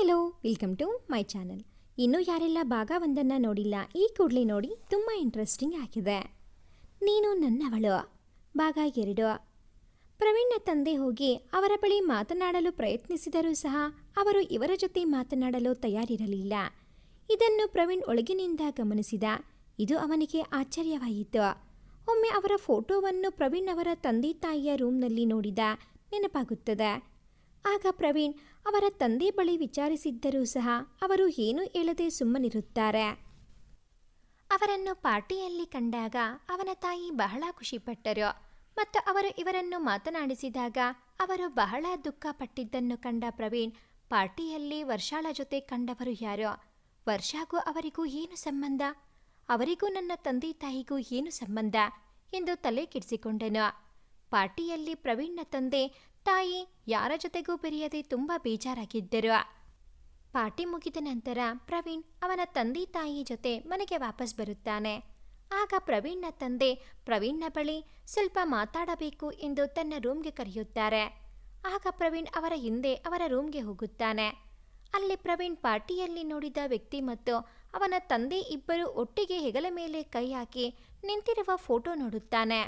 Hello welcome to my channel ಇನ್ನೂ ಯಾರೆಲ್ಲ ಭಾಗ ಒಂದನ್ನು ನೋಡಿಲ್ಲ, ಈ ಕೂಡಲೇ ನೋಡಿ ತುಂಬ ಇಂಟ್ರೆಸ್ಟಿಂಗ್ ಆಗಿದೆ. ನೀನು ನನ್ನವಳು. ಭಾಗ ಎರಡು. ಪ್ರವೀಣ್ನ ತಂದೆ ಹೋಗಿ ಅವರ ಬಳಿ ಮಾತನಾಡಲು ಪ್ರಯತ್ನಿಸಿದರೂ ಸಹ ಅವರು ಇವರ ಜೊತೆ ಮಾತನಾಡಲು ತಯಾರಿರಲಿಲ್ಲ. ಇದನ್ನು ಪ್ರವೀಣ್ ಒಳಗಿನಿಂದ ಗಮನಿಸಿದ. ಇದು ಅವನಿಗೆ ಆಶ್ಚರ್ಯವಾಯಿತು ಒಮ್ಮೆ ಅವರ ಫೋಟೋವನ್ನು ಪ್ರವೀಣ್ ಅವರ ತಂದೆ ತಾಯಿಯ ರೂಮ್ನಲ್ಲಿ ನೋಡಿದ. ನೆನಪಾಗುತ್ತದೆ. ಆಗ ಪ್ರವೀಣ್ ಅವರ ತಂದೆ ಬಳಿ ವಿಚಾರಿಸಿದ್ದರೂ ಸಹ ಅವರು ಏನೂ ಹೇಳದೆ ಸುಮ್ಮನಿರುತ್ತಾರೆ. ಅವರನ್ನು ಪಾರ್ಟಿಯಲ್ಲಿ ಕಂಡಾಗ ಅವನ ತಾಯಿ ಬಹಳ ಖುಷಿಪಟ್ಟರು ಮತ್ತು ಅವರು ಇವರನ್ನು ಮಾತನಾಡಿಸಿದಾಗ ಅವರು ಬಹಳ ದುಃಖಪಟ್ಟಿದ್ದನ್ನು ಕಂಡ ಪ್ರವೀಣ್ ಪಾರ್ಟಿಯಲ್ಲಿ ವರ್ಷಾಳ ಜೊತೆ ಕಂಡವರು ಯಾರೋ? ವರ್ಷಾಗೂ ಅವರಿಗೂ ಏನು ಸಂಬಂಧ? ಅವರಿಗೂ ನನ್ನ ತಂದೆ ತಾಯಿಗೂ ಏನು ಸಂಬಂಧ? ಎಂದು ತಲೆ ಕೆಡಿಸಿಕೊಂಡನು. ಪಾರ್ಟಿಯಲ್ಲಿ ಪ್ರವೀಣ್ನ ತಂದೆ ತಾಯಿ ಯಾರ ಜೊತೆಗೂ ಬೆರೆಯದೆ ತುಂಬ ಬೇಜಾರಾಗಿದ್ದರು. ಪಾರ್ಟಿ ಮುಗಿದ ನಂತರ ಪ್ರವೀಣ್ ಅವನ ತಂದೆ ತಾಯಿ ಜೊತೆ ಮನೆಗೆ ವಾಪಸ್ ಬರುತ್ತಾನೆ. ಆಗ ಪ್ರವೀಣ್ನ ತಂದೆ ಪ್ರವೀಣ್ನ ಬಳಿ ಸ್ವಲ್ಪ ಮಾತಾಡಬೇಕು ಎಂದು ತನ್ನ ರೂಮ್ಗೆ ಕರೆಯುತ್ತಾರೆ. ಆಗ ಪ್ರವೀಣ್ ಅವರ ಹಿಂದೆ ಅವರ ರೂಮ್ಗೆ ಹೋಗುತ್ತಾನೆ. ಅಲ್ಲಿ ಪ್ರವೀಣ್ ಪಾರ್ಟಿಯಲ್ಲಿ ನೋಡಿದ ವ್ಯಕ್ತಿ ಮತ್ತು ಅವನ ತಂದೆ ಇಬ್ಬರು ಒಟ್ಟಿಗೆ ಹೆಗಲ ಮೇಲೆ ಕೈ ಹಾಕಿ ನಿಂತಿರುವ ಫೋಟೋ ನೋಡುತ್ತಾನೆ.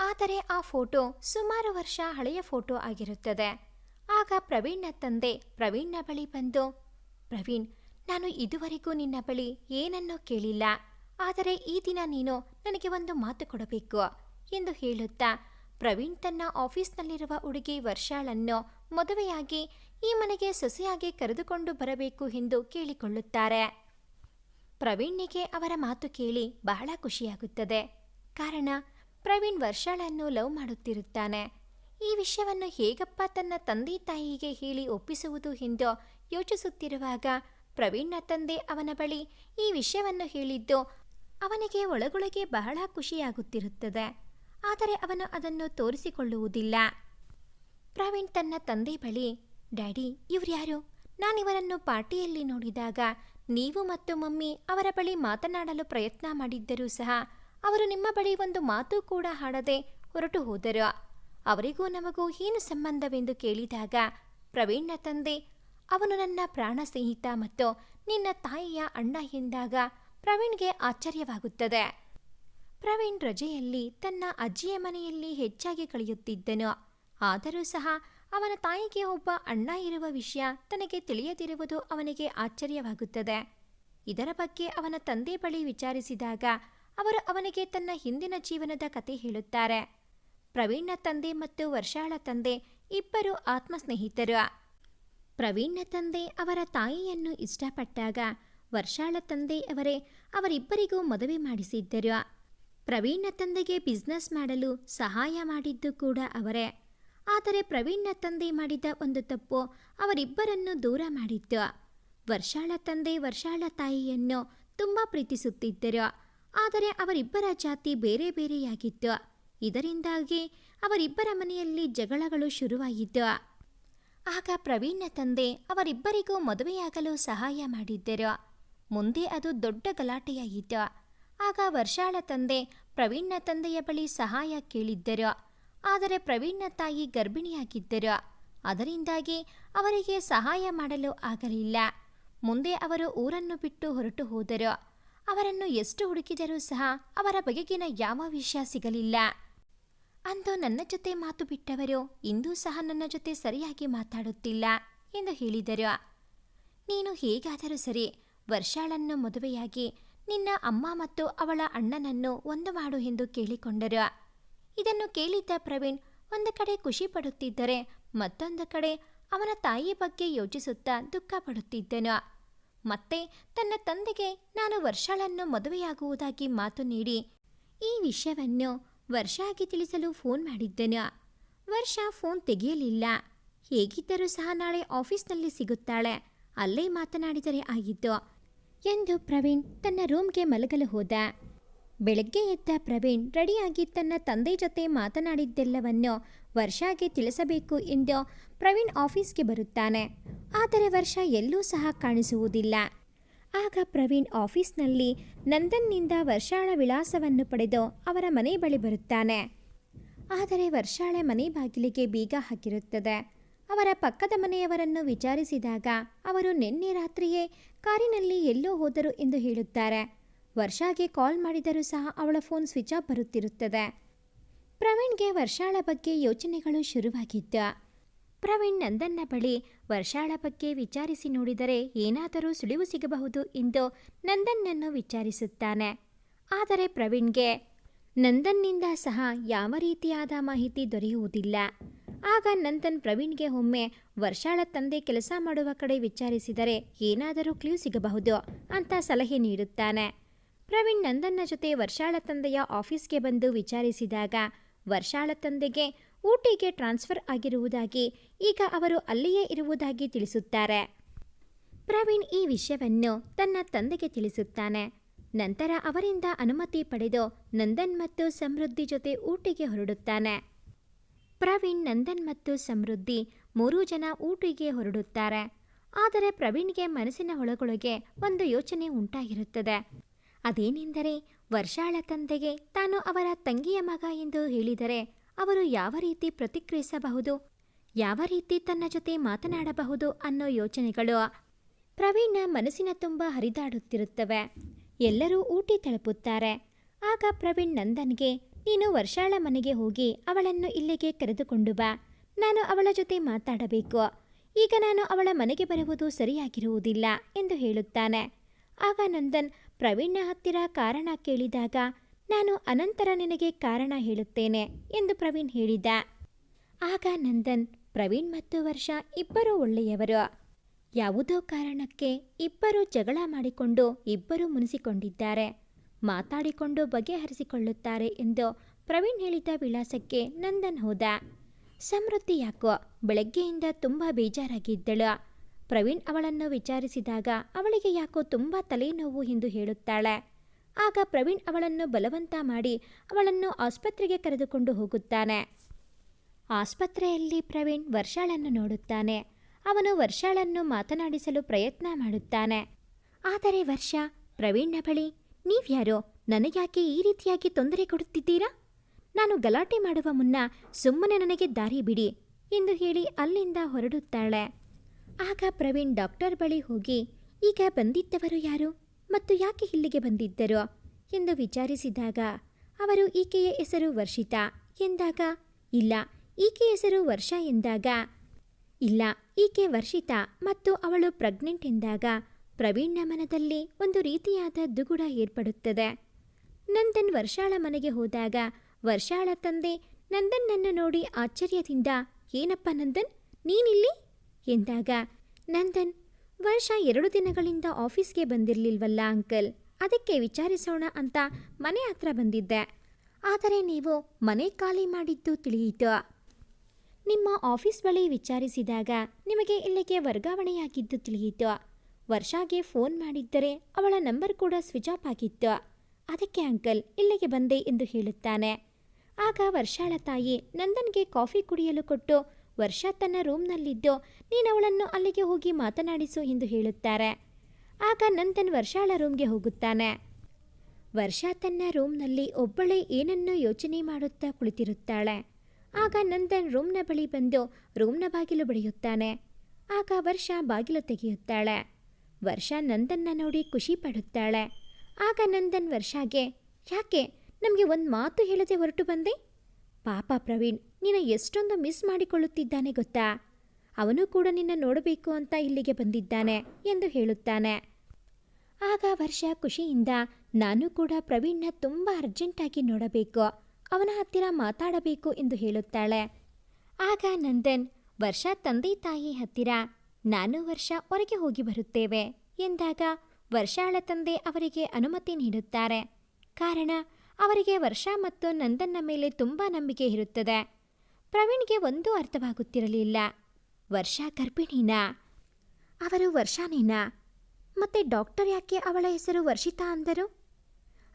ಆದರೆ ಆ ಫೋಟೋ ಸುಮಾರು ವರ್ಷ ಹಳೆಯ ಫೋಟೋ ಆಗಿರುತ್ತದೆ. ಆಗ ಪ್ರವೀಣ್ನ ತಂದೆ ಪ್ರವೀಣ್ನ ಬಳಿ ಬಂದು, ಪ್ರವೀಣ್, ನಾನು ಇದುವರೆಗೂ ನಿನ್ನ ಬಳಿ ಏನನ್ನೂ ಕೇಳಿಲ್ಲ. ಆದರೆ ಈ ದಿನ ನೀನು ನನಗೆ ಒಂದು ಮಾತು ಕೊಡಬೇಕು ಎಂದು ಹೇಳುತ್ತಾ ಪ್ರವೀಣ್ ತನ್ನ ಆಫೀಸ್ನಲ್ಲಿರುವ ಹುಡುಗಿ ವರ್ಷಾಳನ್ನು ಮದುವೆಯಾಗಿ ಈ ಮನೆಗೆ ಸೊಸೆಯಾಗಿ ಕರೆದುಕೊಂಡು ಬರಬೇಕು ಎಂದು ಕೇಳಿಕೊಳ್ಳುತ್ತಾರೆ. ಪ್ರವೀಣ್ನಿಗೆ ಅವರ ಮಾತು ಕೇಳಿ ಬಹಳ ಖುಷಿಯಾಗುತ್ತದೆ. ಕಾರಣ ಪ್ರವೀಣ್ ವರ್ಷಾಳನ್ನು ಲವ್ ಮಾಡುತ್ತಿರುತ್ತಾನೆ. ಈ ವಿಷಯವನ್ನು ಹೇಗಪ್ಪ ತನ್ನ ತಂದೆ ತಾಯಿಗೆ ಹೇಳಿ ಒಪ್ಪಿಸುವುದು ಎಂದು ಯೋಚಿಸುತ್ತಿರುವಾಗ ಪ್ರವೀಣ್ನ ತಂದೆ ಅವನ ಬಳಿ ಈ ವಿಷಯವನ್ನು ಹೇಳಿದ್ದು ಅವನಿಗೆ ಒಳಗೊಳಗೆ ಬಹಳ ಖುಷಿಯಾಗುತ್ತಿರುತ್ತದೆ. ಆದರೆ ಅವನು ಅದನ್ನು ತೋರಿಸಿಕೊಳ್ಳುವುದಿಲ್ಲ. ಪ್ರವೀಣ್ ತನ್ನ ತಂದೆ ಬಳಿ, ಡ್ಯಾಡಿ ಇವ್ರ್ಯಾರು ನಾನಿವರನ್ನು ಪಾರ್ಟಿಯಲ್ಲಿ ನೋಡಿದಾಗ ನೀವು ಮತ್ತು ಮಮ್ಮಿ ಅವರ ಬಳಿ ಮಾತನಾಡಲು ಪ್ರಯತ್ನ ಮಾಡಿದ್ದರೂ ಸಹ ಅವರು ನಿಮ್ಮ ಬಳಿ ಒಂದು ಮಾತು ಕೂಡ ಹಾಡದೆ ಹೊರಟು ಹೋದರು. ಅವರಿಗೂ ನಮಗೂ ಏನು ಸಂಬಂಧವೆಂದು ಕೇಳಿದಾಗ, ಪ್ರವೀಣ್ನ ತಂದೆ, ಅವನು ನನ್ನ ಪ್ರಾಣ ಸ್ನೇಹಿತ ಮತ್ತು ನಿನ್ನ ತಾಯಿಯ ಅಣ್ಣ ಎಂದಾಗ ಪ್ರವೀಣ್ಗೆ ಆಶ್ಚರ್ಯವಾಗುತ್ತದೆ. ಪ್ರವೀಣ್ ರಜೆಯಲ್ಲಿ ತನ್ನ ಅಜ್ಜಿಯ ಮನೆಯಲ್ಲಿ ಹೆಚ್ಚಾಗಿ ಕಳೆಯುತ್ತಿದ್ದನು. ಆದರೂ ಸಹ ಅವನ ತಾಯಿಗೆ ಒಬ್ಬ ಅಣ್ಣ ಇರುವ ವಿಷಯ ತನಗೆ ತಿಳಿಯದಿರುವುದು ಅವನಿಗೆ ಆಶ್ಚರ್ಯವಾಗುತ್ತದೆ. ಇದರ ಬಗ್ಗೆ ಅವನ ತಂದೆ ಬಳಿ ವಿಚಾರಿಸಿದಾಗ ಅವರು ಅವನಿಗೆ ತನ್ನ ಹಿಂದಿನ ಜೀವನದ ಕತೆ ಹೇಳುತ್ತಾರೆ. ಪ್ರವೀಣ್ನ ತಂದೆ ಮತ್ತು ವರ್ಷಾಳ ತಂದೆ ಇಬ್ಬರು ಆತ್ಮಸ್ನೇಹಿತರು. ಪ್ರವೀಣ್ನ ತಂದೆ ಅವರ ತಾಯಿಯನ್ನು ಇಷ್ಟಪಟ್ಟಾಗ ವರ್ಷಾಳ ತಂದೆ ಅವರೇ ಅವರಿಬ್ಬರಿಗೂ ಮದುವೆ ಮಾಡಿಸಿದ್ದರು. ಪ್ರವೀಣ್ನ ತಂದೆಗೆ ಬಿಸ್ನೆಸ್ ಮಾಡಲು ಸಹಾಯ ಮಾಡಿದ್ದು ಕೂಡ ಅವರೇ. ಆದರೆ ಪ್ರವೀಣ್ನ ತಂದೆ ಮಾಡಿದ ಒಂದು ತಪ್ಪು ಅವರಿಬ್ಬರನ್ನು ದೂರ ಮಾಡಿದ್ದು ವರ್ಷಾಳ ತಂದೆ, ವರ್ಷಾಳ ತಾಯಿಯನ್ನು ತುಂಬ ಪ್ರೀತಿಸುತ್ತಿದ್ದರು. ಆದರೆ ಅವರಿಬ್ಬರ ಜಾತಿ ಬೇರೆ ಬೇರೆಯಾಗಿತ್ತು. ಇದರಿಂದಾಗಿ ಅವರಿಬ್ಬರ ಮನೆಯಲ್ಲಿ ಜಗಳಗಳು ಶುರುವಾಗಿದ್ದ ಆಗ ಪ್ರವೀಣ್ನ ತಂದೆ ಅವರಿಬ್ಬರಿಗೂ ಮದುವೆಯಾಗಲು ಸಹಾಯ ಮಾಡಿದ್ದರು. ಮುಂದೆ ಅದು ದೊಡ್ಡ ಗಲಾಟೆಯಾಯಿತು. ಆಗ ವರ್ಷಾಳ ತಂದೆ ಪ್ರವೀಣ್ನ ತಂದೆಯ ಬಳಿ ಸಹಾಯ ಕೇಳಿದ್ದರು. ಆದರೆ ಪ್ರವೀಣ್ನ ತಾಯಿ ಗರ್ಭಿಣಿಯಾಗಿದ್ದರು. ಅದರಿಂದಾಗಿ ಅವರಿಗೆ ಸಹಾಯ ಮಾಡಲು ಆಗಲಿಲ್ಲ. ಮುಂದೆ ಅವರು ಊರನ್ನು ಬಿಟ್ಟು ಹೊರಟು ಹೋದರು. ಅವರನ್ನು ಎಷ್ಟು ಹುಡುಕಿದರೂ ಸಹ ಅವರ ಬಗೆಗಿನ ಯಾವ ವಿಷಯ ಸಿಗಲಿಲ್ಲ. ಅಂದು ನನ್ನ ಜೊತೆ ಮಾತು ಬಿಟ್ಟವರು ಇಂದೂ ಸಹ ನನ್ನ ಜೊತೆ ಸರಿಯಾಗಿ ಮಾತಾಡುತ್ತಿಲ್ಲ ಎಂದು ಹೇಳಿದರು. ನೀನು ಹೇಗಾದರೂ ಸರಿ, ವರ್ಷಾಳನ್ನು ಮದುವೆಯಾಗಿ ನಿನ್ನ ಅಮ್ಮ ಮತ್ತು ಅವಳ ಅಣ್ಣನನ್ನು ಒಂದು ಮಾಡು ಎಂದು ಕೇಳಿಕೊಂಡರು. ಇದನ್ನು ಕೇಳಿದ್ದ ಪ್ರವೀಣ್ ಒಂದು ಕಡೆ ಖುಷಿ ಪಡುತ್ತಿದ್ದರೆ ಮತ್ತೊಂದು ಕಡೆ ಅವನ ತಾಯಿ ಬಗ್ಗೆ ಯೋಚಿಸುತ್ತಾ ದುಃಖ ಪಡುತ್ತಿದ್ದನು ಮತ್ತೆ ತನ್ನ ತಂದೆಗೆ ನಾನು ವರ್ಷಾಳನ್ನು ಮದುವೆಯಾಗುವುದಾಗಿ ಮಾತು ನೀಡಿ, ಈ ವಿಷಯವನ್ನು ವರ್ಷಾಗೆ ತಿಳಿಸಲು ಫೋನ್ ಮಾಡಿದ್ದೇನೆ. ವರ್ಷ ಫೋನ್ ತೆಗೆಯಲಿಲ್ಲ. ಹೇಗಿದ್ದರೂ ಸಹ ನಾಳೆ ಆಫೀಸ್ನಲ್ಲಿ ಸಿಗುತ್ತಾಳೆ. ಅಲ್ಲೇ ಮಾತನಾಡಿದರೆ ಆಗಿದ್ದು ಎಂದು ಪ್ರವೀಣ್ ತನ್ನ ರೂಮ್ಗೆ ಮಲಗಲು ಹೋದ. ಬೆಳಗ್ಗೆ ಎದ್ದ ಪ್ರವೀಣ್ ರೆಡಿಯಾಗಿ ತನ್ನ ತಂದೆ ಜೊತೆ ಮಾತನಾಡಿದ್ದೆಲ್ಲವನ್ನು ವರ್ಷಾಗೆ ತಿಳಿಸಬೇಕು ಎಂದು ಪ್ರವೀಣ್ ಆಫೀಸ್ಗೆ ಬರುತ್ತಾನೆ. ಆದರೆ ವರ್ಷ ಎಲ್ಲೂ ಸಹ ಕಾಣಿಸುವುದಿಲ್ಲ. ಆಗ ಪ್ರವೀಣ್ ಆಫೀಸ್ನಲ್ಲಿ ನಂದನ್ನಿಂದ ವರ್ಷಾಳ ವಿಳಾಸವನ್ನು ಪಡೆದು ಅವರ ಮನೆ ಬಳಿ ಬರುತ್ತಾನೆ. ಆದರೆ ವರ್ಷಾಳೆ ಮನೆ ಬಾಗಿಲಿಗೆ ಬೀಗ ಹಾಕಿರುತ್ತದೆ. ಅವರ ಪಕ್ಕದ ಮನೆಯವರನ್ನು ವಿಚಾರಿಸಿದಾಗ ಅವರು ನಿನ್ನೆ ರಾತ್ರಿಯೇ ಕಾರಿನಲ್ಲಿ ಎಲ್ಲೋ ಹೋದರು ಎಂದು ಹೇಳುತ್ತಾರೆ. ವರ್ಷಾಗೆ ಕಾಲ್ ಮಾಡಿದರೂ ಸಹ ಅವಳ ಫೋನ್ ಸ್ವಿಚ್ ಆಫ್ ಬರುತ್ತಿರುತ್ತದೆ. ಪ್ರವೀಣ್ಗೆ ವರ್ಷಾಳ ಬಗ್ಗೆ ಯೋಚನೆಗಳು ಶುರುವಾಗಿದ್ದ. ಪ್ರವೀಣ್ ನಂದನ್ನ ಬಳಿ ವರ್ಷಾಳ ಬಗ್ಗೆ ವಿಚಾರಿಸಿ ನೋಡಿದರೆ ಏನಾದರೂ ಸುಳಿವು ಸಿಗಬಹುದು ಎಂದು ನಂದನ್ನನ್ನು ವಿಚಾರಿಸುತ್ತಾನೆ. ಆದರೆ ಪ್ರವೀಣ್ಗೆ ನಂದನ್ನಿಂದ ಸಹ ಯಾವ ರೀತಿಯಾದ ಮಾಹಿತಿ ದೊರೆಯುವುದಿಲ್ಲ. ಆಗ ನಂದನ್ ಪ್ರವೀಣ್ಗೆ ಒಮ್ಮೆ ವರ್ಷಾಳ ತಂದೆ ಕೆಲಸ ಮಾಡುವ ಕಡೆ ವಿಚಾರಿಸಿದರೆ ಏನಾದರೂ ಕ್ಲೂ ಸಿಗಬಹುದು ಅಂತ ಸಲಹೆ ನೀಡುತ್ತಾನೆ. ಪ್ರವೀಣ್ ನಂದನ್ನ ಜೊತೆ ವರ್ಷಾಳ ತಂದೆಯ ಆಫೀಸ್ಗೆ ಬಂದು ವಿಚಾರಿಸಿದಾಗ ವರ್ಷಾಳ ತಂದೆಗೆ ಊಟಿಗೆ ಟ್ರಾನ್ಸ್ಫರ್ ಆಗಿರುವುದಾಗಿ ಈಗ ಅವರು ಅಲ್ಲಿಯೇ ಇರುವುದಾಗಿ ತಿಳಿಸುತ್ತಾರೆ. ಪ್ರವೀಣ್ ಈ ವಿಷಯವನ್ನು ತನ್ನ ತಂದೆಗೆ ತಿಳಿಸುತ್ತಾನೆ. ನಂತರ ಅವರಿಂದ ಅನುಮತಿ ಪಡೆದು ನಂದನ್ ಮತ್ತು ಸಮೃದ್ಧಿ ಜೊತೆ ಊಟಿಗೆ ಹೊರಡುತ್ತಾನೆ. ಪ್ರವೀಣ್, ನಂದನ್ ಮತ್ತು ಸಮೃದ್ಧಿ ಮೂರೂ ಜನ ಊಟಿಗೆ ಹೊರಡುತ್ತಾರೆ. ಆದರೆ ಪ್ರವೀಣ್ಗೆ ಮನಸ್ಸಿನ ಒಳಗೊಳಗೆ ಒಂದು ಯೋಚನೆ ಉಂಟಾಗಿರುತ್ತದೆ. ಅದೇನೆಂದರೆ, ವರ್ಷಾಳ ತಂದೆಗೆ ತಾನು ಅವರ ತಂಗಿಯ ಮಗ ಎಂದು ಹೇಳಿದರೆ ಅವರು ಯಾವ ರೀತಿ ಪ್ರತಿಕ್ರಿಯಿಸಬಹುದು, ಯಾವ ರೀತಿ ತನ್ನ ಜೊತೆ ಮಾತನಾಡಬಹುದು ಅನ್ನೋ ಯೋಚನೆಗಳು ಪ್ರವೀಣ್ನ ಮನಸ್ಸಿನ ತುಂಬ ಹರಿದಾಡುತ್ತಿರುತ್ತವೆ. ಎಲ್ಲರೂ ಊಟಿ ತಲುಪುತ್ತಾರೆ. ಆಗ ಪ್ರವೀಣ್ ನಂದನ್ಗೆ, ನೀನು ವರ್ಷಾಳ ಮನೆಗೆ ಹೋಗಿ ಅವಳನ್ನು ಇಲ್ಲಿಗೆ ಕರೆದುಕೊಂಡು ಬಾ. ನಾನು ಅವಳ ಜೊತೆ ಮಾತಾಡಬೇಕು. ಈಗ ನಾನು ಅವಳ ಮನೆಗೆ ಬರುವುದು ಸರಿಯಾಗಿರುವುದಿಲ್ಲ ಎಂದು ಹೇಳುತ್ತಾನೆ. ಆಗ ನಂದನ್ ಪ್ರವೀಣ್ನ ಹತ್ತಿರ ಕಾರಣ ಕೇಳಿದಾಗ ನಾನು ಅನಂತರ ನಿನಗೆ ಕಾರಣ ಹೇಳುತ್ತೇನೆ ಎಂದು ಪ್ರವೀಣ್ ಹೇಳಿದ. ಆಗ ನಂದನ್, ಪ್ರವೀಣ್ ಮತ್ತು ವರ್ಷ ಇಬ್ಬರೂ ಒಳ್ಳೆಯವರು. ಯಾವುದೋ ಕಾರಣಕ್ಕೆ ಇಬ್ಬರು ಜಗಳ ಮಾಡಿಕೊಂಡು ಇಬ್ಬರು ಮುನಿಸಿಕೊಂಡಿದ್ದಾರೆ. ಮಾತಾಡಿಕೊಂಡು ಬಗೆಹರಿಸಿಕೊಳ್ಳುತ್ತಾರೆ ಎಂದು ಪ್ರವೀಣ್ ಹೇಳಿದ ವಿಳಾಸಕ್ಕೆ ನಂದನ್ ಹೋದ. ಸಮೃದ್ಧಿ ಯಾಕೋ, ಬೆಳಗ್ಗೆಯಿಂದ ತುಂಬ ಬೇಜಾರಾಗಿದ್ದಳು. ಪ್ರವೀಣ್ ಅವಳನ್ನು ವಿಚಾರಿಸಿದಾಗ ಅವಳಿಗೆ ಯಾಕೋ ತುಂಬ ತಲೆನೋವು ಎಂದು ಹೇಳುತ್ತಾಳೆ. ಆಗ ಪ್ರವೀಣ್ ಅವಳನ್ನು ಬಲವಂತ ಮಾಡಿ ಅವಳನ್ನು ಆಸ್ಪತ್ರೆಗೆ ಕರೆದುಕೊಂಡು ಹೋಗುತ್ತಾನೆ. ಆಸ್ಪತ್ರೆಯಲ್ಲಿ ಪ್ರವೀಣ್ ವರ್ಷಾಳನ್ನು ನೋಡುತ್ತಾನೆ. ಅವನು ವರ್ಷಾಳನ್ನು ಮಾತನಾಡಿಸಲು ಪ್ರಯತ್ನ ಮಾಡುತ್ತಾನೆ. ಆದರೆ ವರ್ಷ, ಪ್ರವೀಣ್ನ ಬಳಿ ನೀವ್ಯಾರೋ, ನನಗ್ಯಾಕೆ ಈ ರೀತಿಯಾಗಿ ತೊಂದರೆ ಕೊಡುತ್ತಿದ್ದೀರಾ? ನಾನು ಗಲಾಟೆ ಮಾಡುವ ಮುನ್ನ ಸುಮ್ಮನೆ ನನಗೆ ದಾರಿ ಬಿಡಿ ಎಂದು ಹೇಳಿ ಅಲ್ಲಿಂದ ಹೊರಡುತ್ತಾಳೆ. ಆಗ ಪ್ರವೀಣ್ ಡಾಕ್ಟರ್ ಬಳಿ ಹೋಗಿ, ಈಗ ಬಂದಿದ್ದವರು ಯಾರು? ಮತ್ತು ಯಾಕೆ ಇಲ್ಲಿಗೆ ಬಂದಿದ್ದರು ಎಂದು ವಿಚಾರಿಸಿದಾಗ, ಅವರು ಈಕೆಯ ಹೆಸರು ವರ್ಷಿತಾ ಎಂದಾಗ, ಇಲ್ಲ, ಈಕೆ ಹೆಸರು ವರ್ಷ ಎಂದಾಗ, ಇಲ್ಲ, ಈಕೆ ವರ್ಷಿತಾ ಮತ್ತು ಅವಳು ಪ್ರೆಗ್ನೆಂಟ್ ಎಂದಾಗ ಪ್ರವೀಣ್ನ ಮನದಲ್ಲಿ ಒಂದು ರೀತಿಯಾದ ದುಗುಡ ಏರ್ಪಡುತ್ತದೆ. ನಂದನ್ ವರ್ಷಾಳ ಮನೆಗೆ ಹೋದಾಗ, ವರ್ಷಾಳ ತಂದೆ ನಂದನ್ನನ್ನು ನೋಡಿ ಆಶ್ಚರ್ಯದಿಂದ, ಏನಪ್ಪ ನಂದನ್, ನೀನಿಲ್ಲಿ? ಎಂದಾಗ, ನಂದನ್ ವರ್ಷ ಎರಡು ದಿನಗಳಿಂದ ಆಫೀಸ್ಗೆ ಬಂದಿರಲಿಲ್ವಲ್ಲ ಅಂಕಲ್? ಅದಕ್ಕೆ ವಿಚಾರಿಸೋಣ ಅಂತ ಮನೆ ಹತ್ರ ಬಂದಿದ್ದೆ. ಆದರೆ ನೀವು ಮನೆ ಖಾಲಿ ಮಾಡಿದ್ದು ತಿಳಿಯಿತು. ನಿಮ್ಮ ಆಫೀಸ್ ಬಳಿ ವಿಚಾರಿಸಿದಾಗ ನಿಮಗೆ ಇಲ್ಲಿಗೆ ವರ್ಗಾವಣೆಯಾಗಿದ್ದು ತಿಳಿಯಿತು. ವರ್ಷಾಗೆ ಫೋನ್ ಮಾಡಿದ್ದರೆ ಅವಳ ನಂಬರ್ ಕೂಡ ಸ್ವಿಚ್ ಆಫ್ ಆಗಿತ್ತು. ಅದಕ್ಕೆ ಅಂಕಲ್ ಇಲ್ಲಿಗೆ ಬಂದೆ ಎಂದು ಹೇಳುತ್ತಾನೆ. ಆಗ ವರ್ಷಾಳ ತಾಯಿ ನಂದನ್ಗೆ ಕಾಫಿ ಕುಡಿಯಲು ಕೊಟ್ಟು ವರ್ಷ ತನ್ನ ರೂಮ್ನಲ್ಲಿದ್ದು ನೀನು ಅವಳನ್ನು ಅಲ್ಲಿಗೆ ಹೋಗಿ ಮಾತನಾಡಿಸು ಎಂದು ಹೇಳುತ್ತಾರೆ. ಆಗ ನಂದನ್ ವರ್ಷಾಳ ರೂಮ್ಗೆ ಹೋಗುತ್ತಾನೆ. ವರ್ಷ ತನ್ನ ರೂಮ್ನಲ್ಲಿ ಒಬ್ಬಳೇ ಏನನ್ನೋ ಯೋಚನೆ ಮಾಡುತ್ತಾ ಕುಳಿತಿರುತ್ತಾಳೆ. ಆಗ ನಂದನ್ ರೂಮ್ನ ಬಳಿ ಬಂದು ರೂಮ್ನ ಬಾಗಿಲು ಬಡಿಯುತ್ತಾನೆ. ಆಗ ವರ್ಷ ಬಾಗಿಲು ತೆಗೆಯುತ್ತಾಳೆ. ವರ್ಷ ನಂದನ್ನ ನೋಡಿ ಖುಷಿ ಪಡುತ್ತಾಳೆ. ಆಗ ನಂದನ್ ವರ್ಷಾಗೆ, ಯಾಕೆ? ನಮಗೆ ಒಂದು ಮಾತು ಹೇಳದೆ ಹೊರಟು ಬಂದೆ? ಪಾಪ ಪ್ರವೀಣ್, ನಿನ್ನ ಎಷ್ಟೊಂದು ಮಿಸ್ ಮಾಡಿಕೊಳ್ಳುತ್ತಿದ್ದಾನೆ ಗೊತ್ತಾ? ಅವನು ಕೂಡ ನಿನ್ನ ನೋಡಬೇಕು ಅಂತ ಇಲ್ಲಿಗೆ ಬಂದಿದ್ದಾನೆ ಎಂದು ಹೇಳುತ್ತಾನೆ. ಆಗ ವರ್ಷ ಖುಷಿಯಿಂದ ನಾನು ಕೂಡ ಪ್ರವೀಣ್ನ ತುಂಬ ಅರ್ಜೆಂಟಾಗಿ ನೋಡಬೇಕು, ಅವನ ಹತ್ತಿರ ಮಾತಾಡಬೇಕು ಎಂದು ಹೇಳುತ್ತಾಳೆ. ಆಗ ನಂದನ್, ವರ್ಷ ತಂದೆ ತಾಯಿ ಹತ್ತಿರ, ನಾನು ವರ್ಷ ಹೊರಗೆ ಹೋಗಿ ಬರುತ್ತೇವೆ ಎಂದಾಗ ವರ್ಷಾಳ ತಂದೆ ಅವರಿಗೆ ಅನುಮತಿ ನೀಡುತ್ತಾರೆ. ಕಾರಣ ಅವರಿಗೆ ವರ್ಷ ಮತ್ತು ನಂದನ್ನ ಮೇಲೆ ತುಂಬ ನಂಬಿಕೆ ಇರುತ್ತದೆ. ಪ್ರವೀಣ್ಗೆ ಒಂದೂ ಅರ್ಥವಾಗುತ್ತಿರಲಿಲ್ಲ. ವರ್ಷ ಗರ್ಭಿಣಿನಾ? ಅವರು ವರ್ಷಾನೇನಾ? ಮತ್ತೆ ಡಾಕ್ಟರ್ ಯಾಕೆ ಅವಳ ಹೆಸರು ವರ್ಷಿತಾ ಅಂದರು?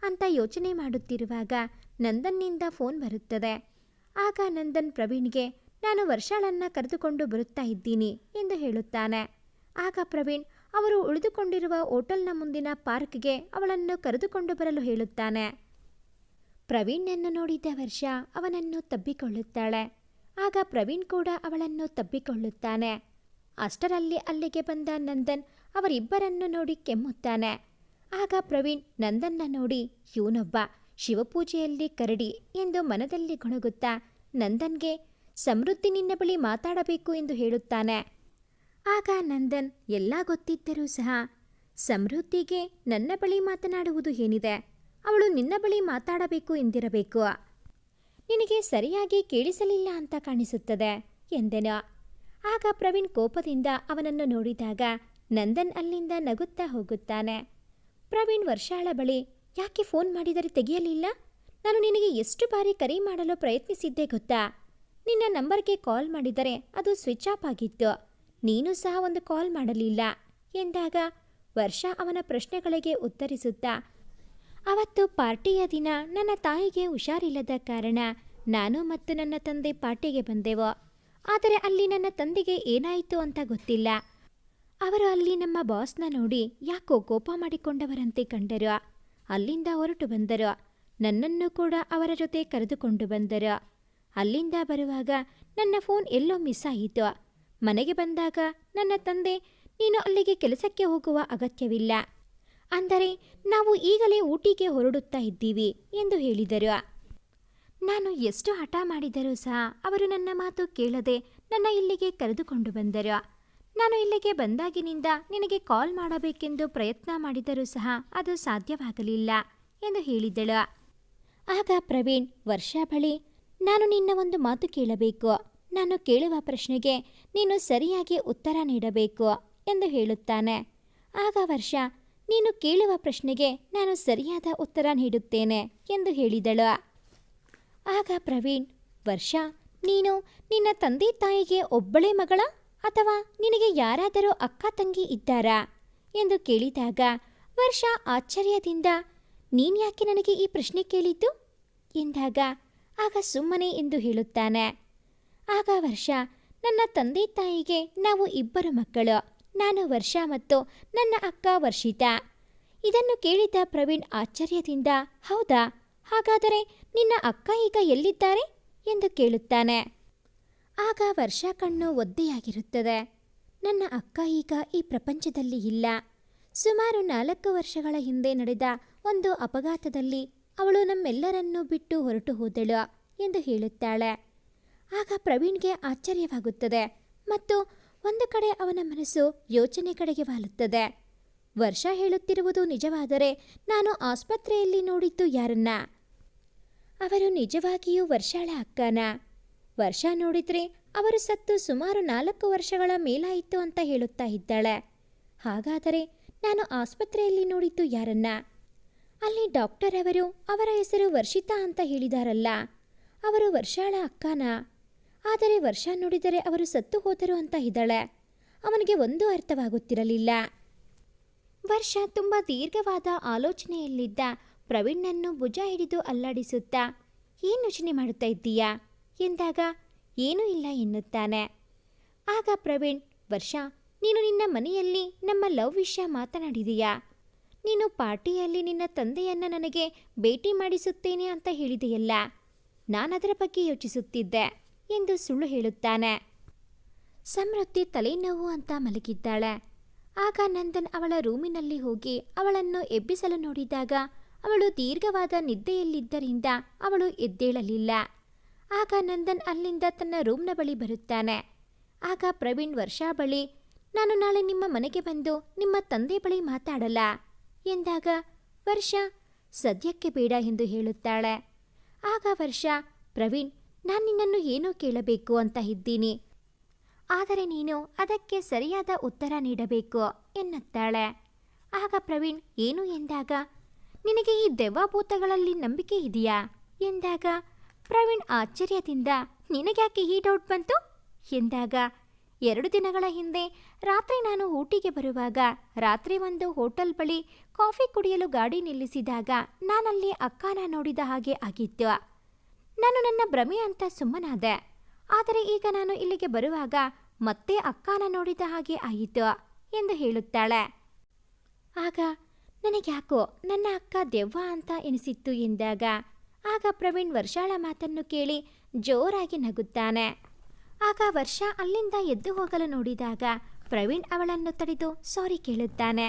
ಅಂತ ಯೋಚನೆ ಮಾಡುತ್ತಿರುವಾಗ ನಂದನ್ನಿಂದ ಫೋನ್ ಬರುತ್ತದೆ. ಆಗ ನಂದನ್ ಪ್ರವೀಣ್ಗೆ, ನಾನು ವರ್ಷಾಳನ್ನ ಕರೆದುಕೊಂಡು ಬರುತ್ತಾ ಇದ್ದೀನಿ ಎಂದು ಹೇಳುತ್ತಾನೆ. ಆಗ ಪ್ರವೀಣ್, ಅವರು ಉಳಿದುಕೊಂಡಿರುವ ಹೋಟೆಲ್ನ ಮುಂದಿನ ಪಾರ್ಕ್ಗೆ ಅವಳನ್ನು ಕರೆದುಕೊಂಡು ಬರಲು ಹೇಳುತ್ತಾನೆ. ಪ್ರವೀಣ್ಣನ್ನು ನೋಡಿದ್ದ ವರ್ಷ ಅವನನ್ನು ತಬ್ಬಿಕೊಳ್ಳುತ್ತಾಳೆ. ಆಗ ಪ್ರವೀಣ್ ಕೂಡ ಅವಳನ್ನು ತಬ್ಬಿಕೊಳ್ಳುತ್ತಾನೆ. ಅಷ್ಟರಲ್ಲಿ ಅಲ್ಲಿಗೆ ಬಂದ ನಂದನ್ ಅವರಿಬ್ಬರನ್ನು ನೋಡಿ ಕೆಮ್ಮುತ್ತಾನೆ. ಆಗ ಪ್ರವೀಣ್ ನಂದನ್ನ ನೋಡಿ, ಇವನೊಬ್ಬ ಶಿವಪೂಜೆಯಲ್ಲಿ ಕರಡಿ ಎಂದು ಮನದಲ್ಲಿ ಗೊಣಗುತ್ತಾ ನಂದನ್ಗೆ, ಸಮೃದ್ಧಿ ನಿನ್ನ ಬಳಿ ಮಾತಾಡಬೇಕು ಎಂದು ಹೇಳುತ್ತಾನೆ. ಆಗ ನಂದನ್, ಎಲ್ಲ ಗೊತ್ತಿದ್ದರೂ ಸಹ, ಸಮೃದ್ಧಿಗೆ ನನ್ನ ಬಳಿ ಮಾತನಾಡುವುದು ಏನಿದೆ? ಅವಳು ನಿನ್ನ ಬಳಿ ಮಾತಾಡಬೇಕು ಎಂದಿರಬೇಕು. ನಿನಗೆ ಸರಿಯಾಗಿ ಕೇಳಿಸಲಿಲ್ಲ ಅಂತ ಕಾಣಿಸುತ್ತದೆ ಎಂದೆನು. ಆಗ ಪ್ರವೀಣ್ ಕೋಪದಿಂದ ಅವನನ್ನು ನೋಡಿದಾಗ ನಂದನ್ ಅಲ್ಲಿಂದ ನಗುತ್ತಾ ಹೋಗುತ್ತಾನೆ. ಪ್ರವೀಣ್ ವರ್ಷಾಳ ಬಳಿ, ಯಾಕೆ ಫೋನ್ ಮಾಡಿದರೆ ತೆಗೆಯಲಿಲ್ಲ? ನಾನು ನಿನಗೆ ಎಷ್ಟು ಬಾರಿ ಕರೆ ಮಾಡಲು ಪ್ರಯತ್ನಿಸಿದ್ದೆ ಗೊತ್ತಾ? ನಿನ್ನ ನಂಬರ್ಗೆ ಕಾಲ್ ಮಾಡಿದರೆ ಅದು ಸ್ವಿಚ್ ಆಫ್ ಆಗಿತ್ತು. ನೀನು ಸಹ ಒಂದು ಕಾಲ್ ಮಾಡಲಿಲ್ಲ. ಎಂದಾಗ ವರ್ಷ ಅವನ ಪ್ರಶ್ನೆಗಳಿಗೆ ಉತ್ತರಿಸುತ್ತಾ ಅವತ್ತು ಪಾರ್ಟಿಯ ದಿನ ನನ್ನ ತಾಯಿಗೆ ಹುಷಾರಿಲ್ಲದ ಕಾರಣ ನಾನು ಮತ್ತು ನನ್ನ ತಂದೆ ಪಾರ್ಟಿಗೆ ಬಂದೆವು. ಆದರೆ ಅಲ್ಲಿ ನನ್ನ ತಂದೆಗೆ ಏನಾಯಿತು ಅಂತ ಗೊತ್ತಿಲ್ಲ. ಅವರು ಅಲ್ಲಿ ನಮ್ಮ ಬಾಸ್ನ ನೋಡಿ ಯಾಕೋ ಕೋಪ ಮಾಡಿಕೊಂಡವರಂತೆ ಕಂಡರು. ಅಲ್ಲಿಂದ ಹೊರಟು ಬಂದರು. ನನ್ನನ್ನು ಕೂಡ ಅವರ ಜೊತೆ ಕರೆದುಕೊಂಡು ಬಂದರು. ಅಲ್ಲಿಂದ ಬರುವಾಗ ನನ್ನ ಫೋನ್ ಎಲ್ಲೋ ಮಿಸ್ ಆಯಿತು. ಮನೆಗೆ ಬಂದಾಗ ನನ್ನ ತಂದೆ, ನೀನು ಅಲ್ಲಿಗೆ ಕೆಲಸಕ್ಕೆ ಹೋಗುವ ಅಗತ್ಯವಿಲ್ಲ. ಅಂದರೆ ನಾವು ಈಗಲೇ ಊಟಿಗೆ ಹೊರಡುತ್ತಾ ಇದ್ದೀವಿ ಎಂದು ಹೇಳಿದರು. ನಾನು ಎಷ್ಟು ಹಠ ಮಾಡಿದರೂ ಸಹ ಅವರು ನನ್ನ ಮಾತು ಕೇಳದೆ ನನ್ನ ಇಲ್ಲಿಗೆ ಕರೆದುಕೊಂಡು ಬಂದರು. ನಾನು ಇಲ್ಲಿಗೆ ಬಂದಾಗಿನಿಂದ ನಿನಗೆ ಕಾಲ್ ಮಾಡಬೇಕೆಂದು ಪ್ರಯತ್ನ ಮಾಡಿದರೂ ಸಹ ಅದು ಸಾಧ್ಯವಾಗಲಿಲ್ಲ ಎಂದು ಹೇಳಿದಳು. ಆಗ ಪ್ರವೀಣ್, ವರ್ಷ ಬಳಿ, ನಾನು ನಿನ್ನ ಒಂದು ಮಾತು ಕೇಳಬೇಕು. ನಾನು ಕೇಳುವ ಪ್ರಶ್ನೆಗೆ ನೀನು ಸರಿಯಾಗಿ ಉತ್ತರ ನೀಡಬೇಕು ಎಂದು ಹೇಳುತ್ತಾನೆ. ಆಗ ವರ್ಷ ನೀನು ಕೇಳುವ ಪ್ರಶ್ನೆಗೆ ನಾನು ಸರಿಯಾದ ಉತ್ತರ ನೀಡುತ್ತೇನೆ ಎಂದು ಹೇಳಿದಳು. ಆಗ ಪ್ರವೀಣ್, ವರ್ಷ, ನೀನು ನಿನ್ನ ತಂದೆ ತಾಯಿಗೆ ಒಬ್ಬಳೇ ಮಗಳ ಅಥವಾ ನಿನಗೆ ಯಾರಾದರೂ ಅಕ್ಕ ತಂಗಿ ಇದ್ದಾರಾ ಎಂದು ಕೇಳಿದಾಗ, ವರ್ಷ ಆಶ್ಚರ್ಯದಿಂದ ನೀನ್ಯಾಕೆ ನನಗೆ ಈ ಪ್ರಶ್ನೆ ಕೇಳಿದ್ದು? ಎಂದಾಗ, ಆಗ ಸುಮ್ಮನೆ ಎಂದು ಹೇಳುತ್ತಾನೆ. ಆಗ ವರ್ಷ, ನನ್ನ ತಂದೆ ತಾಯಿಗೆ ನಾವು ಇಬ್ಬರು ಮಕ್ಕಳು. ನಾನು ವರ್ಷ ಮತ್ತು ನನ್ನ ಅಕ್ಕ ವರ್ಷಿತಾ. ಇದನ್ನು ಕೇಳಿದ ಪ್ರವೀಣ್ ಆಶ್ಚರ್ಯದಿಂದ, ಹೌದಾ? ಹಾಗಾದರೆ ನಿನ್ನ ಅಕ್ಕ ಈಗ ಎಲ್ಲಿದ್ದಾರೆ? ಎಂದು ಕೇಳುತ್ತಾನೆ. ಆಗ ವರ್ಷ ಕಣ್ಣು ಒದ್ದೆಯಾಗಿರುತ್ತದೆ. ನನ್ನ ಅಕ್ಕ ಈಗ ಈ ಪ್ರಪಂಚದಲ್ಲಿ ಇಲ್ಲ. ಸುಮಾರು ನಾಲ್ಕು ವರ್ಷಗಳ ಹಿಂದೆ ನಡೆದ ಒಂದು ಅಪಘಾತದಲ್ಲಿ ಅವಳು ನಮ್ಮೆಲ್ಲರನ್ನೂ ಬಿಟ್ಟು ಹೊರಟು ಹೋದಳು ಎಂದು ಹೇಳುತ್ತಾಳೆ. ಆಗ ಪ್ರವೀಣ್ಗೆ ಆಶ್ಚರ್ಯವಾಗುತ್ತದೆ ಮತ್ತು ಒಂದು ಕಡೆ ಅವನ ಮನಸ್ಸು ಯೋಚನೆ ಕಡೆಗೆ ವಾಲುತ್ತದೆ. ವರ್ಷ ಹೇಳುತ್ತಿರುವುದು ನಿಜವಾದರೆ ನಾನು ಆಸ್ಪತ್ರೆಯಲ್ಲಿ ನೋಡಿದ್ದು ಯಾರನ್ನ? ಅವರು ನಿಜವಾಗಿಯೂ ವರ್ಷಾಳ ಅಕ್ಕನ? ವರ್ಷ ನೋಡಿದ್ರೆ ಅವರು ಸತ್ತು ಸುಮಾರು ನಾಲ್ಕು ವರ್ಷಗಳ ಮೇಲಾಯಿತು ಅಂತ ಹೇಳುತ್ತಾ ಇದ್ದಾಳೆ. ಹಾಗಾದರೆ ನಾನು ಆಸ್ಪತ್ರೆಯಲ್ಲಿ ನೋಡಿದ್ದು ಯಾರನ್ನ? ಅಲ್ಲಿ ಡಾಕ್ಟರ್ ಅವರು ಅವರ ಹೆಸರು ವರ್ಷಿತಾ ಅಂತ ಹೇಳಿದಾರಲ್ಲ. ಅವರು ವರ್ಷಾಳ ಅಕ್ಕನ? ಆದರೆ ವರ್ಷ ನೋಡಿದರೆ ಅವರು ಸತ್ತು ಹೋದರು ಅಂತ ಇದ್ದಾಳೆ. ಅವನಿಗೆ ಒಂದು ಅರ್ಥವಾಗುತ್ತಿರಲಿಲ್ಲ. ವರ್ಷ ತುಂಬ ದೀರ್ಘವಾದ ಆಲೋಚನೆಯಲ್ಲಿದ್ದ ಪ್ರವೀಣ್ಣನ್ನು ಭುಜ ಹಿಡಿದು ಅಲ್ಲಾಡಿಸುತ್ತಾ, ಏನು ಯೋಚನೆ ಮಾಡುತ್ತಾ ಇದ್ದೀಯಾ? ಎಂದಾಗ, ಏನೂ ಇಲ್ಲ, ಎನ್ನುತ್ತಾನೆ. ಆಗ ಪ್ರವೀಣ್, ವರ್ಷ, ನೀನು ನಿನ್ನ ಮನೆಯಲ್ಲಿ ನಮ್ಮ ಲವ್ ವಿಷಯ ಮಾತನಾಡಿದೀಯಾ? ನೀನು ಪಾರ್ಟಿಯಲ್ಲಿ ನಿನ್ನ ತಂದೆಯನ್ನ ನನಗೆ ಭೇಟಿ ಮಾಡಿಸುತ್ತೇನೆ ಅಂತ ಹೇಳಿದೆಯಲ್ಲ? ನಾನದರ ಬಗ್ಗೆ ಯೋಚಿಸುತ್ತಿದ್ದೆ. ಎಂದು ಸುಳ್ಳು ಹೇಳುತ್ತಾನೆ. ಸಮೃದ್ಧಿ ತಲೆನೋವು ಅಂತ ಮಲಗಿದ್ದಾಳೆ. ಆಗ ನಂದನ್ ಅವಳ ರೂಮಿನಲ್ಲಿ ಹೋಗಿ ಅವಳನ್ನು ಎಬ್ಬಿಸಲು ನೋಡಿದಾಗ ಅವಳು ದೀರ್ಘವಾದ ನಿದ್ದೆಯಲ್ಲಿದ್ದರಿಂದ ಅವಳು ಎದ್ದೇಳಲಿಲ್ಲ. ಆಗ ನಂದನ್ ಅಲ್ಲಿಂದ ತನ್ನ ರೂಮ್ನ ಬಳಿ ಬರುತ್ತಾನೆ. ಆಗ ಪ್ರವೀಣ್ ವರ್ಷಾ ಬಳಿ, ನಾನು ನಾಳೆ ನಿಮ್ಮ ಮನೆಗೆ ಬಂದು ನಿಮ್ಮ ತಂದೆ ಬಳಿ ಮಾತಾಡಲ್ಲ ಎಂದಾಗ ವರ್ಷ, ಸದ್ಯಕ್ಕೆ ಬೇಡ ಎಂದು ಹೇಳುತ್ತಾಳೆ. ಆಗ ವರ್ಷ, ಪ್ರವೀಣ್ ನಾನು ನಿನ್ನನ್ನು ಏನೋ ಕೇಳಬೇಕು ಅಂತ ಇದ್ದೀನಿ. ಆದರೆ ನೀನು ಅದಕ್ಕೆ ಸರಿಯಾದ ಉತ್ತರ ನೀಡಬೇಕು ಎನ್ನುತ್ತಾಳೆ. ಆಗ ಪ್ರವೀಣ್ ಏನು ಎಂದಾಗ, ನಿನಗೆ ಈ ದೆವ್ವಭೂತಗಳಲ್ಲಿ ನಂಬಿಕೆ ಇದೆಯಾ? ಎಂದಾಗ, ಪ್ರವೀಣ್ ಆಶ್ಚರ್ಯದಿಂದ, ನಿನಗ್ಯಾಕೆ ಈ ಡೌಟ್ ಬಂತು? ಎಂದಾಗ, ಎರಡು ದಿನಗಳ ಹಿಂದೆ ರಾತ್ರಿ ನಾನು ಊಟಿಗೆ ಬರುವಾಗ ರಾತ್ರಿ ಒಂದು ಹೋಟೆಲ್ ಬಳಿ ಕಾಫಿ ಕುಡಿಯಲು ಗಾಡಿ ನಿಲ್ಲಿಸಿದಾಗ ನಾನಲ್ಲಿ ಅಕ್ಕನ ನೋಡಿದ ಹಾಗೆ ಆಗಿತ್ತು. ನಾನು ನನ್ನ ಭ್ರಮೆ ಅಂತ ಸುಮ್ಮನಾದೆ. ಆದರೆ ಈಗ ನಾನು ಇಲ್ಲಿಗೆ ಬರುವಾಗ ಮತ್ತೆ ಅಕ್ಕನ ನೋಡಿದ ಹಾಗೆ ಆಯಿತು ಎಂದು ಹೇಳುತ್ತಾಳೆ. ಆಗ ನನಗ್ಯಾಕೋ ನನ್ನ ಅಕ್ಕ ದೆವ್ವ ಅಂತ ಎನಿಸಿತ್ತು ಎಂದಾಗ, ಆಗ ಪ್ರವೀಣ್ ವರ್ಷಾಳ ಮಾತನ್ನು ಕೇಳಿ ಜೋರಾಗಿ ನಗುತ್ತಾನೆ. ಆಗ ವರ್ಷ ಅಲ್ಲಿಂದ ಎದ್ದು ಹೋಗಲು ನೋಡಿದಾಗ ಪ್ರವೀಣ್ ಅವಳನ್ನು ತಡೆದು ಸಾರಿ ಕೇಳುತ್ತಾನೆ.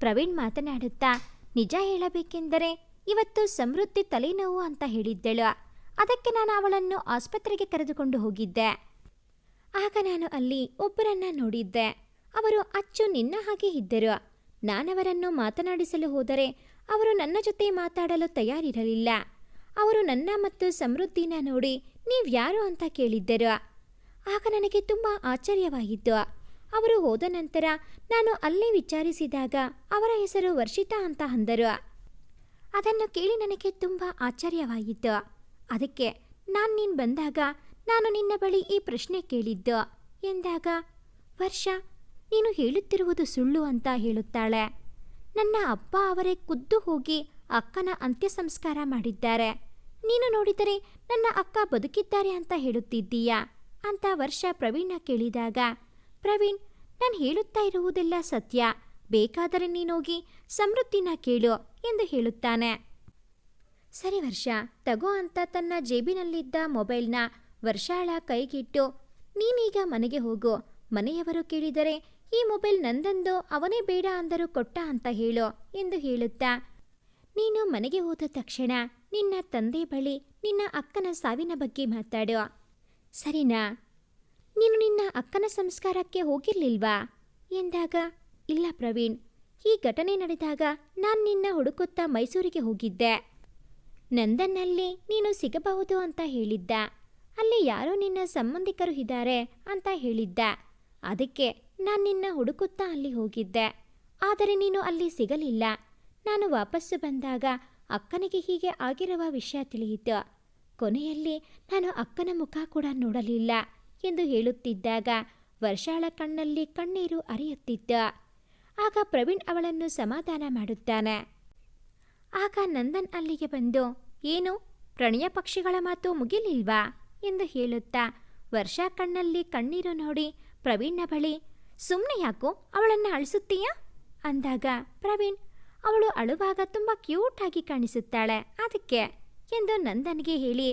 ಪ್ರವೀಣ್ ಮಾತನಾಡುತ್ತಾ, ನಿಜ ಹೇಳಬೇಕೆಂದರೆ ಇವತ್ತು ಸಮೃದ್ಧಿ ತಲೆನೋವು ಅಂತ ಹೇಳಿದ್ದಳು. ಅದಕ್ಕೆ ನಾನು ಅವಳನ್ನು ಆಸ್ಪತ್ರೆಗೆ ಕರೆದುಕೊಂಡು ಹೋಗಿದ್ದೆ. ಆಗ ನಾನು ಅಲ್ಲಿ ಒಬ್ಬರನ್ನ ನೋಡಿದ್ದೆ. ಅವರು ಅಚ್ಚು ನಿನ್ನ ಹಾಗೆ ಇದ್ದರು. ನಾನವರನ್ನು ಮಾತನಾಡಿಸಲು ಹೋದರೆ ಅವರು ನನ್ನ ಜೊತೆ ಮಾತಾಡಲು ತಯಾರಿರಲಿಲ್ಲ. ಅವರು ನನ್ನ ಮತ್ತು ಸಮೃದ್ಧಿನ ನೋಡಿ ನೀವ್ಯಾರು ಅಂತ ಕೇಳಿದ್ದರು. ಆಗ ನನಗೆ ತುಂಬ ಆಶ್ಚರ್ಯವಾಗಿತ್ತು. ಅವರು ಹೋದ ನಂತರ ನಾನು ಅಲ್ಲೇ ವಿಚಾರಿಸಿದಾಗ ಅವರ ಹೆಸರು ವರ್ಷಿತಾ ಅಂತ ಅಂದರು. ಅದನ್ನು ಕೇಳಿ ನನಗೆ ತುಂಬ ಆಶ್ಚರ್ಯವಾಯಿತು ಅದಕ್ಕೆ ನಾನು ನೀನು ಬಂದಾಗ ನಾನು ನಿನ್ನ ಬಳಿ ಈ ಪ್ರಶ್ನೆ ಕೇಳಿದ್ದು. ಎಂದಾಗ, ವರ್ಷ, ನೀನು ಹೇಳುತ್ತಿರುವುದು ಸುಳ್ಳು ಅಂತ ಹೇಳುತ್ತಾಳೆ. ನನ್ನ ಅಪ್ಪ ಅವರೇ ಖುದ್ದು ಹೋಗಿ ಅಕ್ಕನ ಅಂತ್ಯ ಸಂಸ್ಕಾರ ಮಾಡಿದ್ದಾರೆ. ನೀನು ನೋಡಿದರೆ ನನ್ನ ಅಕ್ಕ ಬದುಕಿದ್ದಾರೆ ಅಂತ ಹೇಳುತ್ತಿದ್ದೀಯಾ? ಅಂತ ವರ್ಷ ಪ್ರವೀಣ ಕೇಳಿದಾಗ, ಪ್ರವೀಣ್, ನಾನು ಹೇಳುತ್ತಾ ಇರುವುದೆಲ್ಲ ಸತ್ಯ. ಬೇಕಾದರೆ ನೀನೋಗಿ ಸಮೃದ್ಧಿನ ಕೇಳು ಎಂದು ಹೇಳುತ್ತಾನೆ. ಸರಿ ವರ್ಷ, ತಗೋ ಅಂತ ತನ್ನ ಜೇಬಿನಲ್ಲಿದ್ದ ಮೊಬೈಲ್ನ ವರ್ಷಾಳ ಕೈಗಿಟ್ಟು, ನೀನೀಗ ಮನೆಗೆ ಹೋಗು, ಮನೆಯವರು ಕೇಳಿದರೆ, ಈ ಮೊಬೈಲ್ ನಂದಂದು ಅವನೇ ಬೇಡ ಅಂದರೂ ಕೊಟ್ಟ ಅಂತ ಹೇಳು ಎಂದು ಹೇಳುತ್ತಾ, ನೀನು ಮನೆಗೆ ಹೋದ ತಕ್ಷಣ ನಿನ್ನ ತಂದೆ ಬಳಿ ನಿನ್ನ ಅಕ್ಕನ ಸಾವಿನ ಬಗ್ಗೆ ಮಾತಾಡು. ಸರಿನಾ? ನೀನು ನಿನ್ನ ಅಕ್ಕನ ಸಂಸ್ಕಾರಕ್ಕೆ ಹೋಗಿರ್ಲಿಲ್ವಾ? ಎಂದಾಗ, ಇಲ್ಲ ಪ್ರವೀಣ್, ಈ ಘಟನೆ ನಡೆದಾಗ ನಾನು ನಿನ್ನ ಹುಡುಕುತ್ತಾ ಮೈಸೂರಿಗೆ ಹೋಗಿದ್ದೆ. ನಂದನ್ನಲ್ಲಿ ನೀನು ಸಿಗಬಹುದು ಅಂತ ಹೇಳಿದ್ದ. ಅಲ್ಲಿ ಯಾರೋ ನಿನ್ನ ಸಂಬಂಧಿಕರು ಇದ್ದಾರೆ ಅಂತ ಹೇಳಿದ್ದ. ಅದಕ್ಕೆ ನಾನು ನಿನ್ನ ಹುಡುಕುತ್ತಾ ಅಲ್ಲಿ ಹೋಗಿದ್ದೆ. ಆದರೆ ನೀನು ಅಲ್ಲಿ ಸಿಗಲಿಲ್ಲ. ನಾನು ವಾಪಸ್ಸು ಬಂದಾಗ ಅಕ್ಕನಿಗೆ ಹೀಗೆ ಆಗಿರುವ ವಿಷಯ ತಿಳಿಯಿತು. ಕೊನೆಯಲ್ಲಿ ನಾನು ಅಕ್ಕನ ಮುಖ ಕೂಡ ನೋಡಲಿಲ್ಲ ಎಂದು ಹೇಳುತ್ತಿದ್ದಾಗ ವರ್ಷಾಳ ಕಣ್ಣಲ್ಲಿ ಕಣ್ಣೀರು ಅರಿಯುತ್ತಿದ್ದ ಆಗ ಪ್ರವೀಣ್ ಅವಳನ್ನು ಸಮಾಧಾನ ಮಾಡುತ್ತಾನೆ. ಆಗ ನಂದನ್ ಅಲ್ಲಿಗೆ ಬಂದು ಏನು? ಪ್ರಣಯ ಪಕ್ಷಿಗಳ ಮಾತು ಮುಗಿಲಿಲ್ವಾ? ಎಂದು ಹೇಳುತ್ತಾ ವರ್ಷಾ ಕಣ್ಣಲ್ಲಿ ಕಣ್ಣೀರು ನೋಡಿ ಪ್ರವೀಣ್ನ ಬಳಿ ಸುಮ್ಮನೆ ಯಾಕೋ ಅವಳನ್ನು ಅಳಿಸುತ್ತೀಯಾ? ಅಂದಾಗ, ಪ್ರವೀಣ್, ಅವಳು ಅಳುವಾಗ ತುಂಬ ಕ್ಯೂಟ್ ಆಗಿ ಕಾಣಿಸುತ್ತಾಳೆ, ಅದಕ್ಕೆ? ಎಂದು ನಂದನ್ಗೆ ಹೇಳಿ,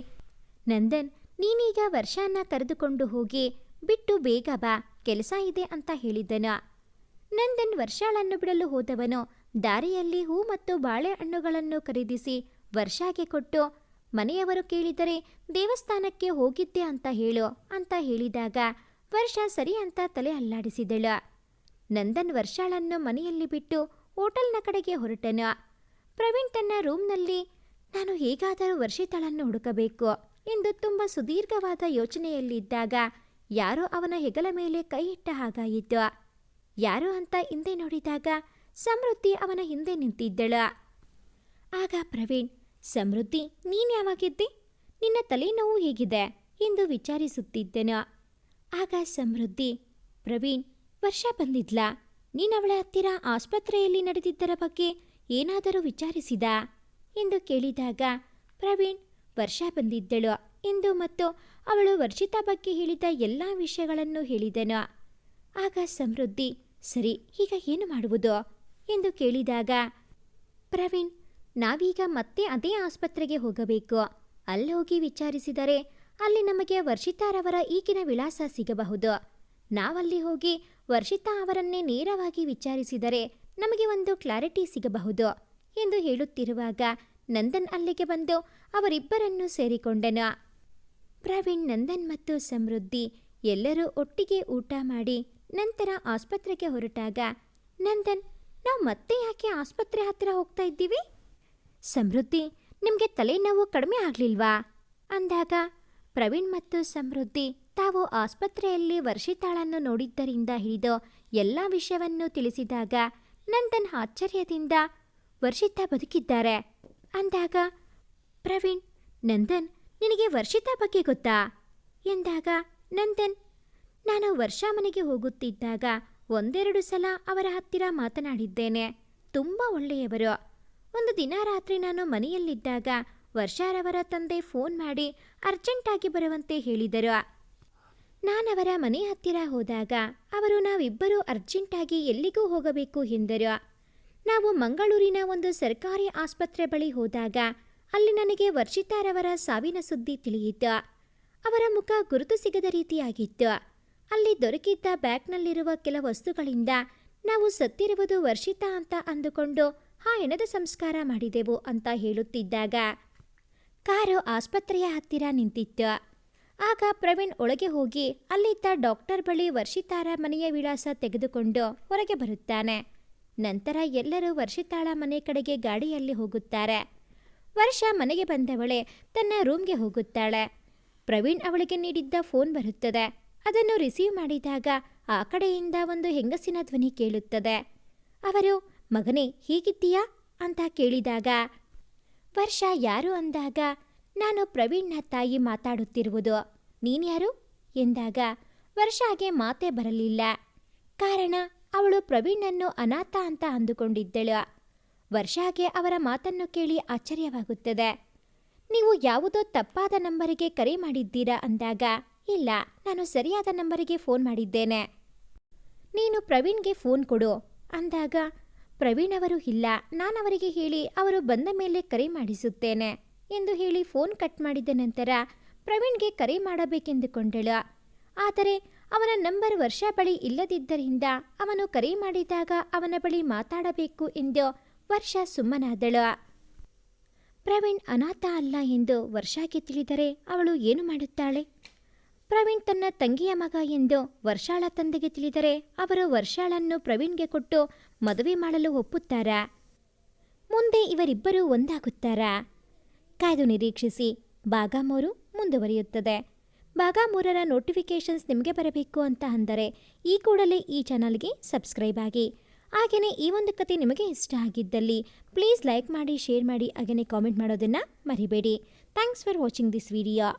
ನಂದನ್, ನೀನೀಗ ವರ್ಷಾನ ಕರೆದುಕೊಂಡು ಹೋಗಿ ಬಿಟ್ಟು ಬೇಗ ಬಾ, ಕೆಲಸ ಇದೆ ಅಂತ ಹೇಳಿದ್ದನು. ನಂದನ್ ವರ್ಷಾಳನ್ನು ಬಿಡಲು ಹೋದವನು ದಾರಿಯಲ್ಲಿ ಹೂ ಮತ್ತು ಬಾಳೆಹಣ್ಣುಗಳನ್ನು ಖರೀದಿಸಿ ವರ್ಷಾಗೆ ಕೊಟ್ಟು ಮನೆಯವರು ಕೇಳಿದರೆ ದೇವಸ್ಥಾನಕ್ಕೆ ಹೋಗಿದ್ದೆ ಅಂತ ಹೇಳು ಅಂತ ಹೇಳಿದಾಗ ವರ್ಷ ಸರಿ ಅಂತ ತಲೆ ಅಲ್ಲಾಡಿಸಿದಳು. ನಂದನ್ ವರ್ಷಾಳನ್ನು ಮನೆಯಲ್ಲಿ ಬಿಟ್ಟು ಹೋಟೆಲ್ನ ಕಡೆಗೆ ಹೊರಟನು. ಪ್ರವೀಣ್ ತನ್ನ ರೂಮ್ನಲ್ಲಿ, ನಾನು ಹೇಗಾದರೂ ವರ್ಷಿತಾಳನ್ನು ಹುಡುಕಬೇಕು ಎಂದು ತುಂಬ ಸುದೀರ್ಘವಾದ ಯೋಚನೆಯಲ್ಲಿದ್ದಾಗ ಯಾರೋ ಅವನ ಹೆಗಲ ಮೇಲೆ ಕೈ ಇಟ್ಟ ಹಾಗಾಯಿತು. ಯಾರು ಅಂತ ಹಿಂದೆ ನೋಡಿದಾಗ ಸಮೃದ್ಧಿ ಅವನ ಹಿಂದೆ ನಿಂತಿದ್ದಳು. ಆಗ ಪ್ರವೀಣ್ ಸಮೃದ್ಧಿ, ನೀನು ಯಾವಾಗಿದ್ದಿ? ನಿನ್ನ ತಲೆನೋವು ಹೇಗಿದೆ ಎಂದು ವಿಚಾರಿಸುತ್ತಿದ್ದೆನು. ಆಗ ಸಮೃದ್ಧಿ, ಪ್ರವೀಣ್, ವರ್ಷ ಬಂದಿದ್ಲಾ. ನೀನು ಅವಳ ಹತ್ತಿರ ಆಸ್ಪತ್ರೆಯಲ್ಲಿ ನಡೆದಿದ್ದರ ಬಗ್ಗೆ ಏನಾದರೂ ವಿಚಾರಿಸಿದ? ಎಂದು ಕೇಳಿದಾಗ, ಪ್ರವೀಣ್, ವರ್ಷ ಬಂದಿದ್ದಳು ಎಂದು ಮತ್ತು ಅವಳು ವರ್ಷಿತಾ ಬಗ್ಗೆ ಹೇಳಿದ ಎಲ್ಲ ವಿಷಯಗಳನ್ನು ಹೇಳಿದನು. ಆಗ ಸಮೃದ್ಧಿ, ಸರಿ, ಈಗ ಏನು ಮಾಡುವುದು? ಎಂದು ಕೇಳಿದಾಗ, ಪ್ರವೀಣ್ ನಾವೀಗ ಮತ್ತೆ ಅದೇ ಆಸ್ಪತ್ರೆಗೆ ಹೋಗಬೇಕು. ಅಲ್ಲಿ ಹೋಗಿ ವಿಚಾರಿಸಿದರೆ ಅಲ್ಲಿ ನಮಗೆ ವರ್ಷಿತಾರವರ ಈಗಿನ ವಿಳಾಸ ಸಿಗಬಹುದು. ನಾವಲ್ಲಿ ಹೋಗಿ ವರ್ಷಿತಾ ಅವರನ್ನೇ ನೇರವಾಗಿ ವಿಚಾರಿಸಿದರೆ ನಮಗೆ ಒಂದು ಕ್ಲಾರಿಟಿ ಸಿಗಬಹುದು ಎಂದು ಹೇಳುತ್ತಿರುವಾಗ ನಂದನ್ ಅಲ್ಲಿಗೆ ಬಂದು ಅವರಿಬ್ಬರನ್ನು ಸೇರಿಕೊಂಡನು. ಪ್ರವೀಣ್, ನಂದನ್ ಮತ್ತು ಸಮೃದ್ಧಿ ಎಲ್ಲರೂ ಒಟ್ಟಿಗೆ ಊಟ ಮಾಡಿ ನಂತರ ಆಸ್ಪತ್ರೆಗೆ ಹೊರಟಾಗ, ನಂದನ್, ನಾವು ಮತ್ತೆ ಯಾಕೆ ಆಸ್ಪತ್ರೆ ಹತ್ತಿರ ಹೋಗ್ತಾ ಇದ್ದೀವಿ? ಸಮೃದ್ಧಿ ನಿಮಗೆ ತಲೆನೋವು ಕಡಿಮೆ ಆಗಲಿಲ್ವಾ? ಅಂದಾಗ, ಪ್ರವೀಣ್ ಮತ್ತು ಸಮೃದ್ಧಿ ತಾವು ಆಸ್ಪತ್ರೆಯಲ್ಲಿ ವರ್ಷಿತಾಳನ್ನು ನೋಡಿದ್ದರಿಂದ ಹಿಡಿದು ಎಲ್ಲ ವಿಷಯವನ್ನು ತಿಳಿಸಿದಾಗ ನಂದನ್ ಆಶ್ಚರ್ಯದಿಂದ, ವರ್ಷಿತಾ ಬದುಕಿದ್ದಾರೆ. ಅಂದಾಗ, ಪ್ರವೀಣ್, ನಂದನ್, ನಿನಗೆ ವರ್ಷಿತಾ ಬಗ್ಗೆ ಗೊತ್ತಾ? ಎಂದಾಗ, ನಂದನ್, ನಾನು ವರ್ಷಾ ಮನೆಗೆ ಹೋಗುತ್ತಿದ್ದಾಗ ಒಂದೆರಡು ಸಲ ಅವರ ಹತ್ತಿರ ಮಾತನಾಡಿದ್ದೇನೆ. ತುಂಬ ಒಳ್ಳೆಯವರು. ಒಂದು ದಿನ ರಾತ್ರಿ ನಾನು ಮನೆಯಲ್ಲಿದ್ದಾಗ ವರ್ಷಾರವರ ತಂದೆ ಫೋನ್ ಮಾಡಿ ಅರ್ಜೆಂಟಾಗಿ ಬರುವಂತೆ ಹೇಳಿದರು. ನಾನವರ ಮನೆ ಹತ್ತಿರ ಹೋದಾಗ ಅವರು ನಾವಿಬ್ಬರೂ ಅರ್ಜೆಂಟಾಗಿ ಎಲ್ಲಿಗೂ ಹೋಗಬೇಕು ಎಂದರು. ನಾವು ಮಂಗಳೂರಿನ ಒಂದು ಸರ್ಕಾರಿ ಆಸ್ಪತ್ರೆ ಬಳಿ ಹೋದಾಗ ಅಲ್ಲಿ ನನಗೆ ವರ್ಷಿತಾರವರ ಸಾವಿನ ಸುದ್ದಿ ತಿಳಿಯಿತು. ಅವರ ಮುಖ ಗುರುತು ಸಿಗದ ರೀತಿಯಾಗಿತ್ತು. ಅಲ್ಲಿ ದೊರಕಿದ್ದ ಬ್ಯಾಗ್ನಲ್ಲಿರುವ ಕೆಲ ವಸ್ತುಗಳಿಂದ ನಾವು ಸತ್ತಿರುವುದು ವರ್ಷಿತಾ ಅಂತ ಅಂದುಕೊಂಡು ಆ ಹೆಣದ ಸಂಸ್ಕಾರ ಮಾಡಿದೆವು ಅಂತ ಹೇಳುತ್ತಿದ್ದಾಗ ಕಾರು ಆಸ್ಪತ್ರೆಯ ಹತ್ತಿರ ನಿಂತಿತ್ತು. ಆಗ ಪ್ರವೀಣ್ ಒಳಗೆ ಹೋಗಿ ಅಲ್ಲಿದ್ದ ಡಾಕ್ಟರ್ ಬಳಿ ವರ್ಷಿತಾರ ಮನೆಯ ವಿಳಾಸ ತೆಗೆದುಕೊಂಡು ಹೊರಗೆ ಬರುತ್ತಾನೆ. ನಂತರ ಎಲ್ಲರೂ ವರ್ಷಿತಾಳ ಮನೆ ಕಡೆಗೆ ಗಾಡಿಯಲ್ಲಿ ಹೋಗುತ್ತಾರೆ. ವರ್ಷ ಮನೆಗೆ ಬಂದವಳೆ ತನ್ನ ರೂಮ್ಗೆ ಹೋಗುತ್ತಾಳೆ. ಪ್ರವೀಣ್ ಅವಳಿಗೆ ನೀಡಿದ್ದ ಫೋನ್ ಬರುತ್ತದೆ. ಅದನ್ನು ರಿಸೀವ್ ಮಾಡಿದಾಗ ಆ ಕಡೆಯಿಂದ ಒಂದು ಹೆಂಗಸಿನ ಧ್ವನಿ ಕೇಳುತ್ತದೆ. ಅವರು ಮಗನೇ, ಹೀಗಿದ್ದೀಯಾ? ಅಂತ ಕೇಳಿದಾಗ, ವರ್ಷ ಯಾರು ಅಂದಾಗ, ನಾನು ಪ್ರವೀಣ್ನ ತಾಯಿ ಮಾತಾಡುತ್ತಿರುವುದು. ನೀನ್ಯಾರು ಎಂದಾಗ ವರ್ಷಾಗೆ ಮಾತೆ ಬರಲಿಲ್ಲ. ಕಾರಣ, ಅವಳು ಪ್ರವೀಣನ್ನು ಅನಾಥ ಅಂತ ಅಂದುಕೊಂಡಿದ್ದಳು. ವರ್ಷಾಗೆ ಅವರ ಮಾತನ್ನು ಕೇಳಿ ಆಶ್ಚರ್ಯವಾಗುತ್ತದೆ. ನೀವು ಯಾವುದೋ ತಪ್ಪಾದ ನಂಬರಿಗೆ ಕರೆ ಮಾಡಿದ್ದೀರಾ ಅಂದಾಗ, ಇಲ್ಲ, ನಾನು ಸರಿಯಾದ ನಂಬರಿಗೆ ಫೋನ್ ಮಾಡಿದ್ದೇನೆ. ನೀನು ಪ್ರವೀಣ್ಗೆ ಫೋನ್ ಕೊಡು, ಅಂದಾಗ ಪ್ರವೀಣ್ ಅವರು, ಇಲ್ಲ ನಾನವರಿಗೆ ಹೇಳಿ ಅವರು ಬಂದ ಮೇಲೆ ಕರೆ ಮಾಡಿಸುತ್ತೇನೆ ಎಂದು ಹೇಳಿ ಫೋನ್ ಕಟ್ ಮಾಡಿದ ನಂತರ ಪ್ರವೀಣ್ಗೆ ಕರೆ ಮಾಡಬೇಕೆಂದುಕೊಂಡಳು. ಆದರೆ ಅವನ ನಂಬರ್ ವರ್ಷ ಬಳಿ ಇಲ್ಲದಿದ್ದರಿಂದ ಅವನು ಕರೆ ಮಾಡಿದಾಗ ಅವನ ಬಳಿ ಮಾತಾಡಬೇಕು ಎಂದು ವರ್ಷ ಸುಮ್ಮನಾದಳು. ಪ್ರವೀಣ್ ಅನಾಥ ಅಲ್ಲ ಎಂದು ವರ್ಷಾಗೆ ತಿಳಿದರೆ ಅವಳು ಏನು ಮಾಡುತ್ತಾಳೆ? ಪ್ರವೀಣ್ ತನ್ನ ತಂಗಿಯ ಮಗ ಎಂದು ವರ್ಷಾಳ ತಂದೆಗೆ ತಿಳಿದರೆ ಅವರು ವರ್ಷಾಳನ್ನು ಪ್ರವೀಣ್ಗೆ ಕೊಟ್ಟು ಮದುವೆ ಮಾಡಲು ಒಪ್ಪುತ್ತಾರಾ? ಮುಂದೆ ಇವರಿಬ್ಬರೂ ಒಂದಾಗುತ್ತಾರಾ? ಕಾಯ್ದು ನಿರೀಕ್ಷಿಸಿ. ಭಾಗ ಮೂರು ಮುಂದುವರಿಯುತ್ತದೆ. ಭಾಗ ಮೂರರ ನೋಟಿಫಿಕೇಷನ್ಸ್ ನಿಮಗೆ ಬರಬೇಕು ಅಂತ ಅಂದರೆ ಈ ಕೂಡಲೇ ಈ ಚಾನಲ್ಗೆ ಸಬ್ಸ್ಕ್ರೈಬ್ ಆಗಿ. ಹಾಗೆಯೇ ಈ ಒಂದು ಕತೆ ನಿಮಗೆ ಇಷ್ಟ ಆಗಿದ್ದಲ್ಲಿ ಪ್ಲೀಸ್ ಲೈಕ್ ಮಾಡಿ, ಶೇರ್ ಮಾಡಿ ಹಾಗೆಯೇ ಕಾಮೆಂಟ್ ಮಾಡೋದನ್ನು ಮರಿಬೇಡಿ. Thanks for watching this video.